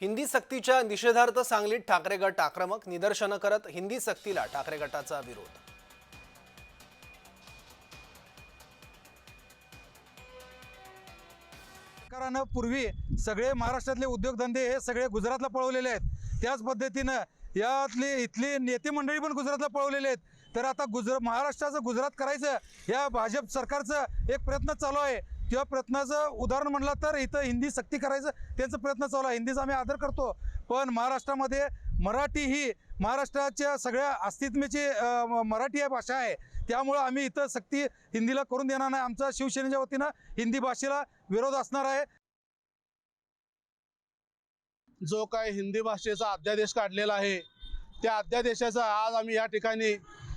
हिंदी सक्तीच्या निषेधार्थ सांगलीत ठाकरे गट आक्रमक निदर्शनं करत हिंदी सक्तीला ठाकरे गटाचा विरोध. सरकारनं पूर्वी सगळे महाराष्ट्रातले उद्योगधंदे हे सगळे गुजरातला पळवलेले आहेत. त्याच पद्धतीनं यातली इथली नेते मंडळी पण गुजरातला पळवलेले आहेत. तर आता गुजर महाराष्ट्राचं गुजरात करायचं या भाजप सरकारचं एक प्रयत्न चालू आहे. किंवा प्रयत्नाचं उदाहरण म्हणलं तर इथं हिंदी सक्ती करायचं त्यांचा प्रयत्न चालू आहे. हिंदीचा आम्ही आदर करतो. पण महाराष्ट्रामध्ये मराठी ही महाराष्ट्राच्या सगळ्या अस्तित्वाची मराठी या भाषा आहे. त्यामुळं आम्ही इथं सक्ती हिंदीला करून देणार नाही. आमचा शिवसेनेच्या वतीनं हिंदी भाषेला विरोध असणार आहे. जो काय हिंदी भाषेचा अध्यादेश काढलेला आहे त्या अध्यादेशाचा आज आम्ही या ठिकाणी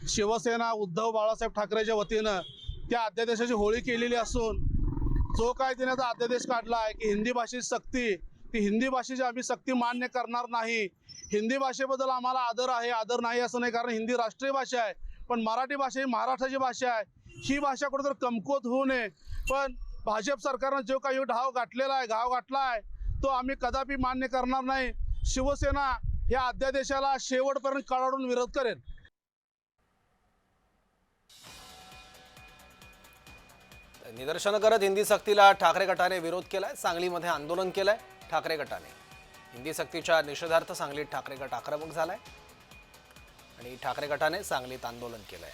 शिवसेना उद्धव बाळासाहेब ठाकरेच्या वतीनं त्या अध्यादेशाची होळी केलेली असून जो काय तिने अध्यादेश काढला आहे की हिंदी भाषेची सक्ती ती हिंदी भाषेची आम्ही सक्ती मान्य करणार नाही. हिंदी भाषेबद्दल आम्हाला आदर आहे आदर नाही असं नाही कारण हिंदी राष्ट्रीय भाषा आहे पण मराठी भाषा ही महाराष्ट्राची भाषा आहे. ही भाषा कुठेतरी कमकुवत होऊ नये. पण भाजप सरकारनं जो काही ढाव गाठलेला आहे घाव गाठला आहे तो आम्ही कदापि मान्य करणार नाही. शिवसेना या अध्यादेशाला शेवटपर्यंत कळाडून विरोध करेल. निदर्शनं करत हिंदी सक्तीला ठाकरे गटाने विरोध केलाय सांगलीमध्ये आंदोलन केलंय ठाकरे गटाने. हिंदी सक्तीच्या निषेधार्थ सांगलीत ठाकरे गट आक्रमक झालाय आणि ठाकरे गटाने सांगलीत आंदोलन केलंय.